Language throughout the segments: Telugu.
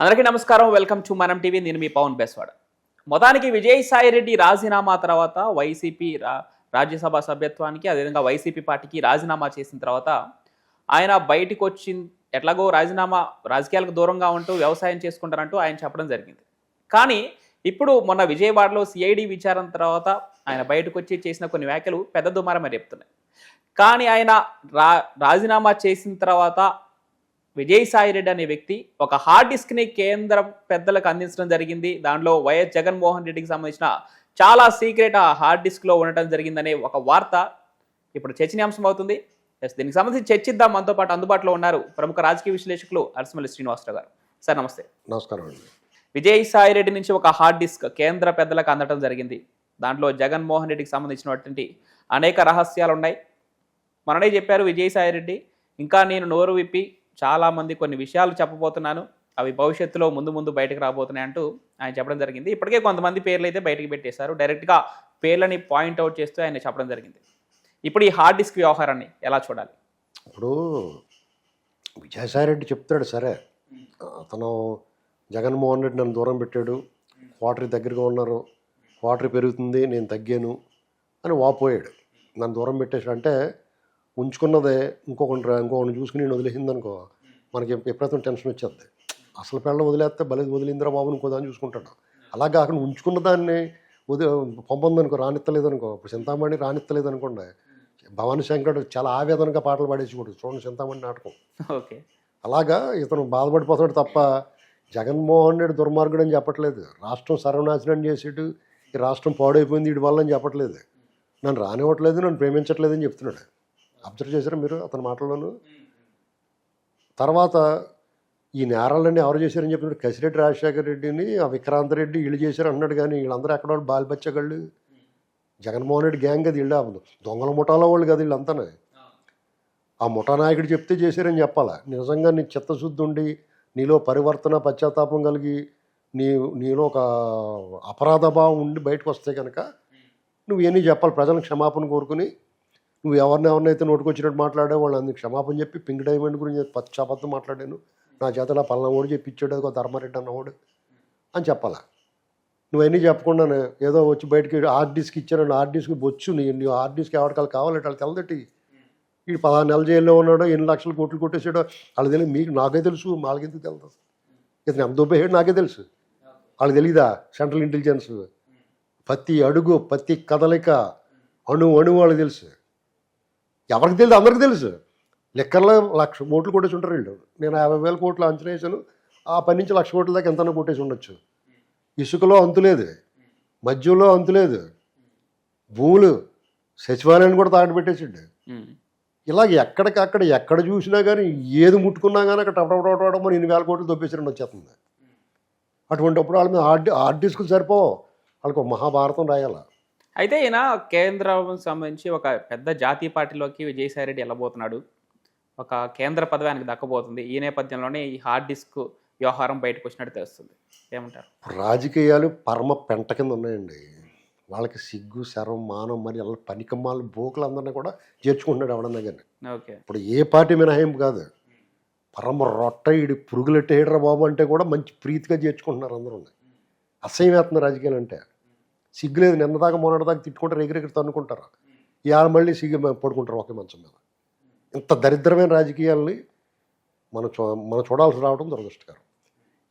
అందరికీ నమస్కారం. Welcome to Manam TV. నేను మీ పవన్ బెస్వాడ్. మొత్తానికి విజయసాయి రెడ్డి రాజీనామా తర్వాత వైసీపీ రా- రాజ్యసభ సభ్యత్వానికి అదేవిధంగా వైసీపీ పార్టీకి రాజీనామా చేసిన తర్వాత ఆయన బయటికి వచ్చి ఎట్లాగో రాజీనామా రాజకీయాలకు దూరంగా ఉంటూ వ్యవసాయం చేసుకుంటారంటూ ఆయన చెప్పడం జరిగింది. కానీ ఇప్పుడు మొన్న విజయవాడలో సిఐడి విచారణ తర్వాత ఆయన బయటకు వచ్చి చేసిన కొన్ని వ్యాఖ్యలు పెద్ద దుమారం రేపుతున్నాయి. కానీ ఆయన రా రాజీనామా చేసిన తర్వాత విజయసాయి రెడ్డి అనే వ్యక్తి ఒక హార్డ్ డిస్క్ని కేంద్ర పెద్దలకు అందించడం జరిగింది. దాంట్లో వైఎస్ జగన్మోహన్ రెడ్డికి సంబంధించిన చాలా సీక్రెట్ ఆ హార్డ్ డిస్క్లో ఉండటం జరిగిందనే ఒక వార్త ఇప్పుడు చర్చనీయాంశం అవుతుంది. ఎస్ దీనికి సంబంధించి చర్చిద్దాం. మనతో పాటు అందుబాటులో ఉన్నారు ప్రముఖ రాజకీయ విశ్లేషకులు అరసమల్లి శ్రీనివాసరావు గారు. సార్ నమస్తే. నమస్కారం అండి. విజయసాయి రెడ్డి నుంచి ఒక హార్డ్ డిస్క్ కేంద్ర పెద్దలకు అందటం జరిగింది. దాంట్లో జగన్మోహన్ రెడ్డికి సంబంధించినటువంటి అనేక రహస్యాలు ఉన్నాయి మననే చెప్పారు విజయసాయి రెడ్డి ఇంకా నేను నోరు విప్పి చాలామంది కొన్ని విషయాలు చెప్పబోతున్నాను. అవి భవిష్యత్తులో ముందు ముందు బయటకు రాబోతున్నాయి అంటూ ఆయన చెప్పడం జరిగింది. ఇప్పటికే కొంతమంది పేర్లు అయితే బయటకు పెట్టేశారు. డైరెక్ట్గా పేర్లని పాయింట్ అవుట్ చేస్తూ ఆయన చెప్పడం జరిగింది. ఇప్పుడు ఈ హార్డ్ డిస్క్ వ్యవహారాన్ని ఎలా చూడాలి? ఇప్పుడు విజయసాయిరెడ్డి చెప్తాడు సరే. అతను జగన్మోహన్ రెడ్డి నన్ను దూరం పెట్టాడు. క్వార్టరీ దగ్గరగా ఉన్నారు. క్వార్టరీ పెరుగుతుంది నేను తగ్గాను అని వాపోయాడు. నన్ను దూరం పెట్టేసాడు అంటే ఉంచుకున్నదే ఇంకొకటి రా- ఇంకొకటి చూసుకుని నేను వదిలేసింది అనుకో మనకి ఎప్పుడైతే టెన్షన్ వచ్చేది అసలు పిల్లలు వదిలేస్తే బలి వదిలిందిరా బాబు ఇంకో దాన్ని చూసుకుంటాడు. అలా కాకుండా ఉంచుకున్న దాన్ని వది పంపొందనుకో రానిత్తలేదనుకో ఇప్పుడు చింతామణి రానిత్తలేదనుకోండి భవానీ శంకరుడు చాలా ఆవేదనగా పాటలు పాడేసి కూడా చూడండి చింతామణి నాటకం. ఓకే. అలాగా ఇతను బాధపడిపోతాడు తప్ప జగన్మోహన్ రెడ్డి దుర్మార్గుడు అని చెప్పట్లేదు. రాష్ట్రం సర్వనాశనం చేసేటు ఈ రాష్ట్రం పాడైపోయింది వీడి వల్ల అని చెప్పట్లేదు. నన్ను రానివ్వట్లేదు నన్ను ప్రేమించట్లేదు అని చెప్తున్నాడు. అబ్జర్వ్ చేశారా మీరు అతని మాటల్లోనూ? తర్వాత ఈ నేరాలన్నీ ఎవరు చేశారని చెప్పినప్పుడు కసిరెడ్డి రాజశేఖర రెడ్డిని ఆ విక్రాంత్ రెడ్డి వీళ్ళు చేశారు అన్నాడు కానీ వీళ్ళందరూ ఎక్కడ వాళ్ళు బాలిపచ్చగాళ్ళు జగన్మోహన్ రెడ్డి గ్యాంగ్ అది వీళ్ళు అవ్వదు. దొంగల ముఠాలో వాళ్ళు కదా వీళ్ళంతానే. ఆ ముఠా నాయకుడు చెప్తే చేశారని చెప్పాలా? నిజంగా నీ చిత్తశుద్ధి ఉండి నీలో పరివర్తన పశ్చాత్తాపం కలిగి నీ నీలో ఒక అపరాధ భావం ఉండి బయటకు వస్తే కనుక నువ్వు ఇవన్నీ చెప్పాలి. ప్రజలకు క్షమాపణ కోరుకుని నువ్వు ఎవరిని ఎవరినైతే నోటుకొచ్చినట్టు మాట్లాడావు వాళ్ళు అందుకు క్షమాపణ చెప్పి పింక్ డైమండ్ గురించి పశ్చాపత్తం మాట్లాడాను. నా చేతలా పలానా ఓడి చెప్పించాడు ఒక ధర్మారెడ్డి అన్నవాడు అని చెప్పాలా? నువ్వన్నీ చెప్పకుండా ఏదో వచ్చి బయటికి ఆర్డీస్కి ఇచ్చానని ఆర్డీస్కి వచ్చు బొచ్చు నీ నీ ఆర్డీస్కి ఎవరికాలు కావాలంటే వాళ్ళు తెల్లదట్టి ఈ పదహారు నెలల జైల్లో ఉన్నాడో ఎన్ని లక్షలు కోట్లు కొట్టేసాడో వాళ్ళకి తెలియదు మీకు నాకే తెలుసు వాళ్ళకి తెలుసు ఇతను ఎంత దొబ్బేసాడు నాకే తెలుసు. వాళ్ళకి తెలీదా సెంట్రల్ ఇంటెలిజెన్స్? ప్రతి అడుగు ప్రతి కదలిక అణు అణువు వాళ్ళకి తెలుసు. ఎవరికి తెలియదు అందరికి తెలుసు. లెక్కర్లో లక్ష కోట్లు కొట్టేసి ఉంటారు వీళ్ళు. నేను యాభై వేల కోట్లు అంచనా వేసాను ఆ పని నుంచి లక్ష కోట్ల దాకా ఎంతనో కొట్టేసి ఉండొచ్చు. ఇసుకలో అంతులేదు మద్యంలో అంతులేదు భూములు సచివాలయాన్ని కూడా తాకట్టు పెట్టేసిండు. ఇలాగ ఎక్కడికక్కడ ఎక్కడ చూసినా కానీ ఏది ముట్టుకున్నా కానీ అక్కడ టపటపటపటమని ఎన్ని వేల కోట్లు దొబ్బేసిరండి వచ్చేస్తుంది. అటువంటిప్పుడు వాళ్ళ మీద ఆర్డి ఆర్టిస్టులు సరిపో వాళ్ళకి ఒక మహాభారతం రాయాల? అయితే ఈయన కేంద్రం సంబంధించి ఒక పెద్ద జాతీయ పార్టీలోకి విజయసాయి రెడ్డి వెళ్ళబోతున్నాడు. ఒక కేంద్ర పదవి ఆయనకు దక్కబోతుంది. ఈ నేపథ్యంలోనే ఈ హార్డ్ డిస్క్ వ్యవహారం బయటకు వచ్చినట్టు తెలుస్తుంది. ఏమంటారు? రాజకీయాలు పరమ పెంట కింద ఉన్నాయండి. వాళ్ళకి సిగ్గు శరం మానం మరి వాళ్ళ పనికమ్మాలు బోకులు అందరినీ కూడా చేర్చుకుంటున్నాడు ఎవడన్నా కానీ. ఓకే. ఇప్పుడు ఏ పార్టీ మినహాయింపు కాదు. పరమ రొట్ట ఇడి పురుగులెట్టేయడరా బాబు అంటే కూడా మంచి ప్రీతిగా చేర్చుకుంటున్నారు అందరూ. అసహ్యం రాజకీయాలు అంటే. సిగ్గులేదు నిన్న దాకా మొన్నటి దాకా తిట్టుకుంటారు ఎగిరెగిరి తన్నుకుంటారు. ఇవాళ మళ్ళీ సిగ్గు పడుకుంటారు ఒకే మంచం మీద. ఇంత దరిద్రమైన రాజకీయాల్ని మనం చూ మనం చూడాల్సి రావడం దురదృష్టకరం.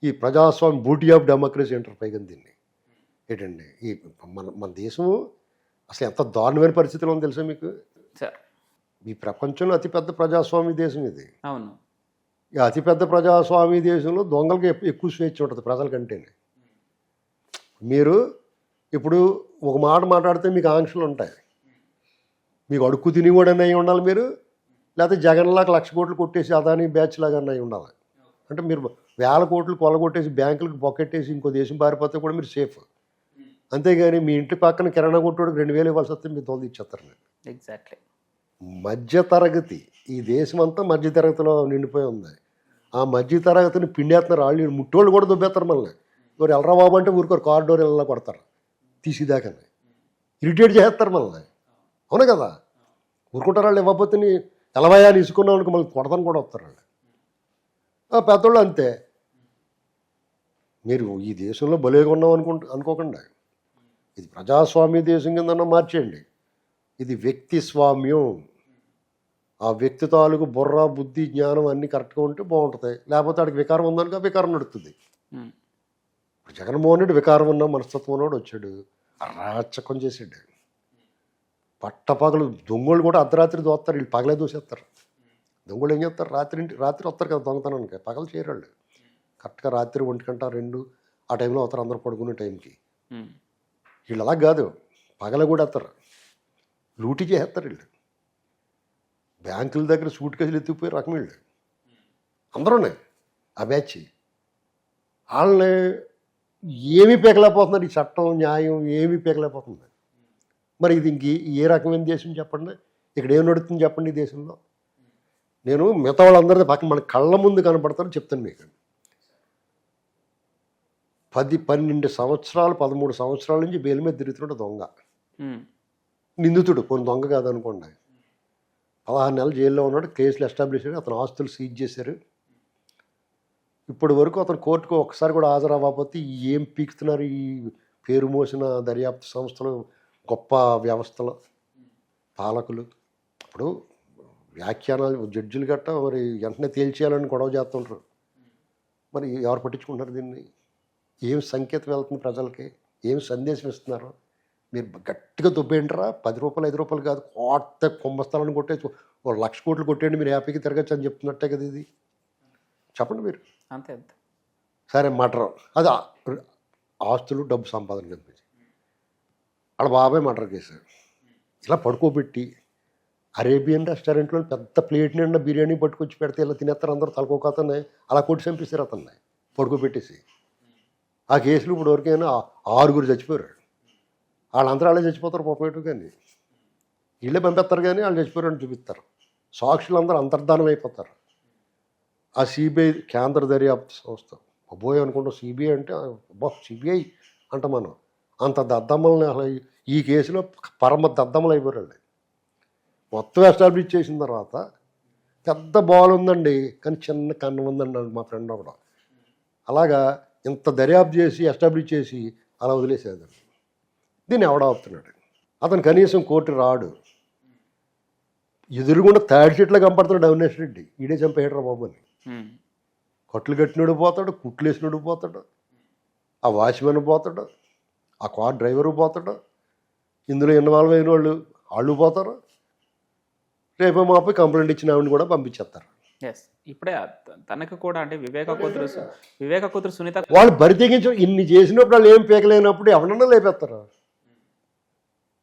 ఈ ప్రజాస్వామ్య బూటీ ఆఫ్ డెమోక్రసీ అంటారు పైగా దీన్ని. ఏంటండి? ఈ మన మన దేశము అసలు ఎంత దారుణమైన పరిస్థితిలో ఉందో తెలుసా మీకు? ఈ ప్రపంచంలో అతిపెద్ద ప్రజాస్వామ్య దేశం ఇది. అవును. ఈ అతిపెద్ద ప్రజాస్వామ్య దేశంలో దొంగలకి ఎక్కువ స్వేచ్ఛ ఉంటుంది ప్రజల కంటేనే. మీరు ఇప్పుడు ఒక మాట మాట్లాడితే మీకు ఆంక్షలు ఉంటాయి. మీకు అడుక్కు తినేవాడని అయి ఉండాలి మీరు. లేకపోతే జగన్లాగా లక్ష కోట్లు కొట్టేసి అదాని బ్యాచ్ లాగా అయి ఉండాలి. అంటే మీరు వేల కోట్లు కొలగొట్టేసి బ్యాంకులకు పొక్కెట్టేసి ఇంకో దేశం పారిపోతే కూడా మీరు సేఫ్ అంతేగాని మీ ఇంటి పక్కన కిరాణా కొట్టుడికి రెండు వేలు ఇవ్వాల్సి వస్తే మీరు తోలు ఇచ్చేస్తారు ఎగ్జాక్ట్లీ మధ్య తరగతి ఈ దేశం అంతా మధ్య తరగతిలో నిండిపోయి ఉంది. ఆ మధ్య తరగతిని పిండేస్తున్నారు వాళ్ళు ముట్టోళ్ళు కూడా దుబ్బేస్తారు మళ్ళీ ఎవరు ఎల్లరా బాబు అంటే ఊరుకోరు. కారిడోర్ ఇలా కొడతారు. తీసేదాకా ఇరిటేట్ చేస్తారు మళ్ళీ అవును కదా? ఊరుకుంటారు వాళ్ళు ఇవ్వకపోతే నీ ఎలవయా అని ఇసుకున్నాం అనుకో మళ్ళీ కొడతాను కూడా వస్తారు వాళ్ళు. పెద్దోళ్ళు అంతే. మీరు ఈ దేశంలో బలేగా ఉన్నాం అనుకుంటు అనుకోకుండా. ఇది ప్రజాస్వామ్య దేశం కిందన్నా మార్చేయండి. ఇది వ్యక్తి స్వామ్యం. ఆ వ్యక్తి తాలూకు బుర్ర బుద్ధి జ్ఞానం అన్నీ కరెక్ట్గా ఉంటే బాగుంటుంది. లేకపోతే ఆడికి వికారం ఉందనుక ఆ వికారం నడుస్తుంది జగన్మోహన్ రెడ్డి వికారం ఉన్న మనస్తత్వం ఉన్నవాడు వచ్చాడు. అరాచకం చేసాడు పట్టపగలు దొంగలు కూడా అర్ధరాత్రి దోస్తారు వీళ్ళు పగలే దూసేస్తారు. దొంగలు ఏం చేస్తారు? రాత్రి రాత్రి వస్తారు కదా దొంగతనానికి. పగలు చేయరాళ్ళు. కరెక్ట్గా రాత్రి ఒంటి గంట రెండు ఆ టైంలో వస్తారు అందరూ పడుకునే టైంకి. వీళ్ళు అలా కాదు. పగల కూడా వస్తారు లూటీ చేస్తారు వీళ్ళు. బ్యాంకుల దగ్గర సూట్ కేసులు ఎత్తిపోయి రకం వీళ్ళు. అందరూనే ఆ బ్యాచ్. వాళ్ళని ఏమీ పీకలేకపోతున్నారు ఈ చట్టం న్యాయం ఏమీ పీకలేకపోతుంది మరి ఇది ఇంక ఏ రకమైన దేశం చెప్పండి? ఇక్కడ ఏం నడుస్తుంది చెప్పండి ఈ దేశంలో? నేను మిగతా వాళ్ళందరిది పక్కన మన కళ్ళ ముందు కనపడతారని చెప్తాను మీకు. పది పన్నెండు సంవత్సరాలు పదమూడు సంవత్సరాల నుంచి బెయిల్ మీద తిరుగుతున్నాడు దొంగ. నిందితుడు. కొన్ని దొంగ కాదనుకోండి. పదహారు నెలలు జైల్లో ఉన్నాడు. కేసులు ఎస్టాబ్లిష్ అయ్యి అతను ఆస్తులు సీజ్ చేశారు. ఇప్పటి వరకు అతను కోర్టుకు ఒకసారి కూడా హాజరవ్వకపోతే ఏం పీకుతున్నారు ఈ పేరు మోసిన దర్యాప్తు సంస్థలు గొప్ప వ్యవస్థలు పాలకులు? ఇప్పుడు వ్యాఖ్యానాలు జడ్జిలు గట్ట మరి వెంటనే తేల్చేయాలని గొడవ చేస్తుంటారు. మరి ఎవరు పట్టించుకుంటారు దీన్ని? ఏం సంకేతం వెళ్తుంది ప్రజలకి? ఏం సందేశం ఇస్తున్నారు? మీరు గట్టిగా దుబ్బేంటారా పది రూపాయలు ఐదు రూపాయలు కాదు కోట కుంభస్థలాన్ని కొట్టేసి ఒక లక్ష కోట్లు కొట్టేయండి మీరు హ్యాపీగా తిరగచ్చు అని చెప్తున్నట్టే కదా ఇది. చెప్పండి మీరు. అంతే సరే మటర్. అది ఆస్తులు డబ్బు సంపాదన కనిపించి వాళ్ళ బాబాయ్ మటర్ కేసు ఇలా పడుకోబెట్టి అరేబియన్ రెస్టారెంట్లో పెద్ద ప్లేట్ నిండా బిర్యానీ పట్టుకొచ్చి పెడితే ఇలా తినేస్తారు అందరూ తలకోక అతన్ని అలా కొట్టి చంపిస్తారు అతన్ని. పడుకోబెట్టేసి. ఆ కేసులు ఇప్పుడు వరకైనా ఆ- ఆరుగురు చచ్చిపోయారు. వాళ్ళందరూ వాళ్ళే చచ్చిపోతారు పాపేటు కానీ. వీళ్ళే పంపిస్తారు కానీ వాళ్ళు చచ్చిపోయారు అని చూపిస్తారు. సాక్షులు అందరూ అంతర్ధానం అయిపోతారు. ఆ సిబిఐ కేంద్ర దర్యాప్తు సంస్థ. అబ్బోయ్ అనుకుంటాం సిబిఐ అంటే అబ్బా సిబిఐ అంట మనం. అంత దద్దమ్మల్ని అసలు ఈ- కేసులో పరమ దద్దమ్మలు అయిపోయారు మొత్తం ఎస్టాబ్లిష్ చేసిన తర్వాత పెద్ద బాల్ ఉందండి కానీ చిన్న కన్ను ఉందండి మా ఫ్రెండ్ ఒకడు. అలాగా ఇంత దర్యాప్తు చేసి ఎస్టాబ్లిష్ చేసి అలా వదిలేసేది. దీన్ని ఎవడాపుతున్నాడు అతను కనీసం కోర్టు రాడు. ఎదురుగుండా థర్డ్ షీట్లో కనపడుతున్నాడు అవినేష్ రెడ్డి. ఈడే చంపేయడరా బాబు అని కట్లు కట్టినడు పోతాడు కుట్లేసినడు పోతాడు ఆ వాచ్మెన్ పోతాడు ఆ కార్ డ్రైవరు పోతాడు ఇందులో ఇన్వాల్వ్ అయిన వాళ్ళు వాళ్ళు పోతారు. రేపు మాపై కంప్లైంట్ ఇచ్చిన ఆవిడని కూడా పంపించేస్తారు. ఎస్ ఇప్పుడే తనకు కూడా అంటే వివేక కూతురు వివేక కూతురు సునీత వాళ్ళు బరి తెగించు ఇన్ని చేసినప్పుడు వాళ్ళు ఏం పీకలేనప్పుడు ఎవరన్నా లేపేస్తారు.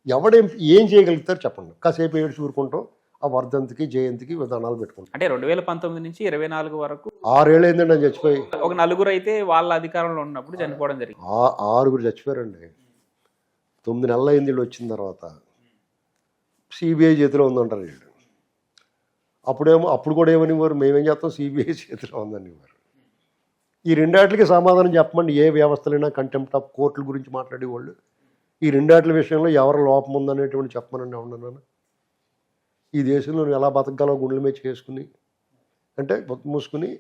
ఎవడేం ఏం చేయగలుగుతారు చెప్పండి. కాసేపు ఏడు చూరుకుంటాం ఆ వర్ధంతికి జయంతికి విధానాలు పెట్టుకుంటాం. అంటే రెండు వేల పంతొమ్మిది నుంచి ఇరవై నాలుగు వరకు ఆరేళ్ళు అయిందండి నేను చచ్చిపోయి. ఒక నలుగురు అయితే వాళ్ళ అధికారంలో ఉన్నప్పుడు చనిపోవడం జరిగింది. ఆ- ఆరుగురు చచ్చిపోయారండి. తొమ్మిది నెలలు అయింది వీళ్ళు వచ్చిన తర్వాత. సిబిఐ చేతిలో ఉందంటారు వీళ్ళు. అప్పుడేమో అప్పుడు కూడా ఏమనివ్వరు మేమేం చేస్తాం సిబిఐ చేతిలో ఉందనివ్వరు. ఈ రెండాటికి సమాధానం చెప్పమండి ఏ వ్యవస్థలైనా కంటెంప్ట్ ఆఫ్ కోర్టుల గురించి మాట్లాడేవాళ్ళు. ఈ రెండాట్ల విషయంలో ఎవరి లోపం ఉందనేటువంటి చెప్పమనండి ఉన్నాను ఈ దేశంలో నువ్వు ఎలా బతకాలో గుండెల మీద చేసుకుని అంటే మూసుకుని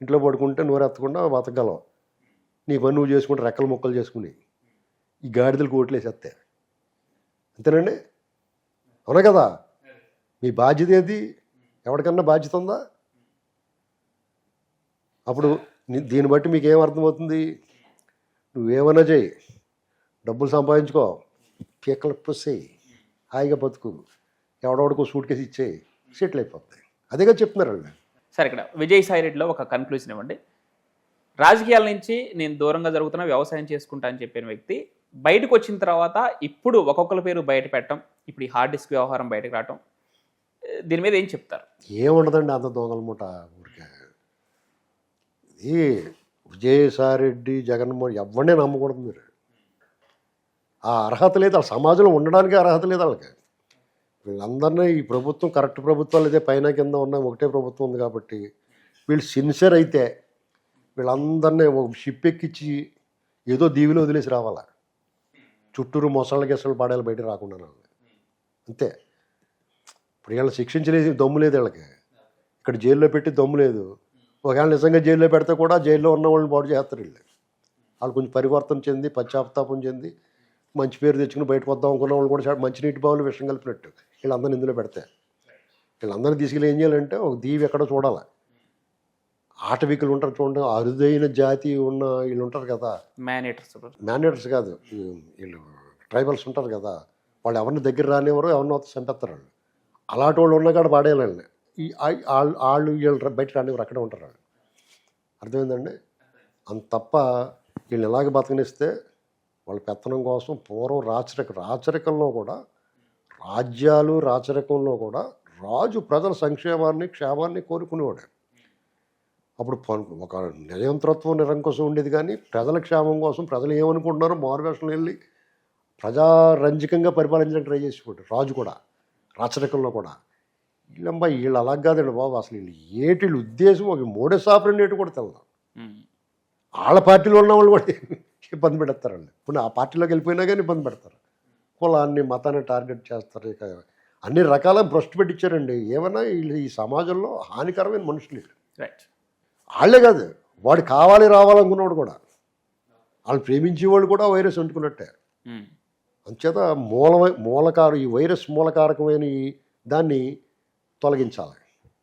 ఇంట్లో పడుకుంటే నోరెత్తకుండా బతకగలవు నీ పని నువ్వు చేసుకుంటే రెక్కలు ముక్కలు చేసుకుని ఈ గాడిదలు కోట్లేసేస్తే అంతేనండి? అవునా కదా? మీ బాధ్యత ఏది? ఎవరికన్నా బాధ్యత ఉందా? అప్పుడు దీన్ని బట్టి మీకు ఏం అర్థమవుతుంది? నువ్వేమన్నా చేయి డబ్బులు సంపాదించుకో పీకలు పుస్తాయి హాయిగా బతుకు. ఎవడెవడికో సూట్ కేసు ఇచ్చేయి సెటిల్ అయిపోతాయి అదేగా చెప్తున్నారు వాళ్ళు. సరే ఇక్కడ విజయసాయి రెడ్డిలో ఒక కన్క్లూజన్ ఇవ్వండి. రాజకీయాల నుంచి నేను దూరంగా జరుగుతున్న వ్యవసాయం చేసుకుంటా అని చెప్పిన వ్యక్తి బయటకు వచ్చిన తర్వాత ఇప్పుడు ఒక్కొక్కరి పేరు బయట పెట్టడం ఇప్పుడు ఈ హార్డ్ డిస్క్ వ్యవహారం బయటకు రావటం దీని మీద ఏం చెప్తారు? ఏముండదండి అంత దొంగల మూట ఊరికే. ఇది విజయసాయిరెడ్డి జగన్మోహన్ ఎవరినే నమ్మకూడదు మీరు. ఆ అర్హత లేదు ఆ సమాజంలో ఉండడానికి అర్హత లేదు వాళ్ళకి. వీళ్ళందరినీ ఈ ప్రభుత్వం కరెక్ట్ ప్రభుత్వాలు అయితే పైన కింద ఉన్న ఒకటే ప్రభుత్వం ఉంది కాబట్టి వీళ్ళు సిన్సియర్ అయితే వీళ్ళందరినీ ఒక షిప్ ఎక్కించి ఏదో దీవిలో వదిలేసి రావాలా? చుట్టూరు మొసళ్ళ గెసలు పాడేలు బయట రాకుండా అంతే. ఇప్పుడు వీళ్ళని శిక్షించలేదు దమ్ము లేదు వీళ్ళకి. ఇక్కడ జైల్లో పెట్టి దమ్ము లేదు. ఒకవేళ నిజంగా జైల్లో పెడితే కూడా జైల్లో ఉన్న వాళ్ళని బాగు చేస్తారు వీళ్ళు. వాళ్ళు కొంచెం పరివర్తన చెంది పశ్చాత్తాపం చెంది మంచి పేరు తెచ్చుకుని బయటకు వద్దాం అనుకున్న వాళ్ళు కూడా మంచి నీటి బావులు విషయం కలిపినట్టు. వీళ్ళందరిని ఇందులో పెడితే. వీళ్ళందరినీ తీసుకెళ్ళి ఏం చేయాలంటే ఒక దీవి ఎక్కడో చూడాలి. ఆటవికులు ఉంటారు చూడండి అరుదైన జాతి ఉన్న వీళ్ళు ఉంటారు కదా. మేనేటర్స్ మ్యానేటర్స్ కాదు వీళ్ళు ట్రైబల్స్ ఉంటారు కదా. వాళ్ళు ఎవరిని దగ్గర రానివ్వరు ఎవరిని వస్తే చంపేస్తారు వాళ్ళు. అలాంటి వాళ్ళు ఉన్న కాడ పాడేయాలండి ఈ వాళ్ళు వాళ్ళు వీళ్ళు బయట రానివ్వరు అక్కడే ఉంటారు వాళ్ళు. అర్థమైందండి? అంత తప్ప వీళ్ళని ఎలాగ బతకనిస్తే వాళ్ళ పెత్తనం కోసం పూర్వం రాచరిక రాచరికంలో కూడా రాజ్యాలు రాచరికంలో కూడా రాజు ప్రజల సంక్షేమాన్ని క్షేమాన్ని కోరుకునేవాడు. అప్పుడు ఒక నియంతృత్వం నిరంకుశం ఉండేది కానీ ప్రజల క్షేమం కోసం ప్రజలు ఏమనుకుంటున్నారో మారువేషంలో వెళ్ళి ప్రజారంజకంగా పరిపాలించడానికి ట్రై చేసేవాడు రాజు కూడా రాచరికంలో కూడా. వీళ్ళమ్మ వీళ్ళు అలా కాదండి బాబు అసలు వీళ్ళు ఏటి ఉద్దేశం ఒక మూడే సాపరని ఏంటి కూడా తెలదు. వాళ్ళ పార్టీలో ఉన్న వాళ్ళు కూడా ఇబ్బంది పెడతారండి. ఇప్పుడు ఆ పార్టీలోకి వెళ్ళిపోయినా కానీ ఇబ్బంది పెడతారు. కులాన్ని మతాన్ని టార్గెట్ చేస్తారు. ఇక అన్ని రకాల భ్రష్టు పెట్టించారండి ఏమన్నా వీళ్ళు ఈ సమాజంలో హానికరమైన మనుషులు. రైట్ వాళ్ళే కాదు. వాడు కావాలి రావాలనుకున్నవాడు కూడా. వాళ్ళు ప్రేమించేవాళ్ళు కూడా వైరస్ అంటుకున్నట్టే. అంచేత మూలమై మూలకారు ఈ వైరస్ మూలకారకమైన ఈ దాన్ని తొలగించాలి.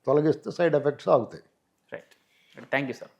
తొలగిస్తే side effects ఆగుతాయి. Right thank you sir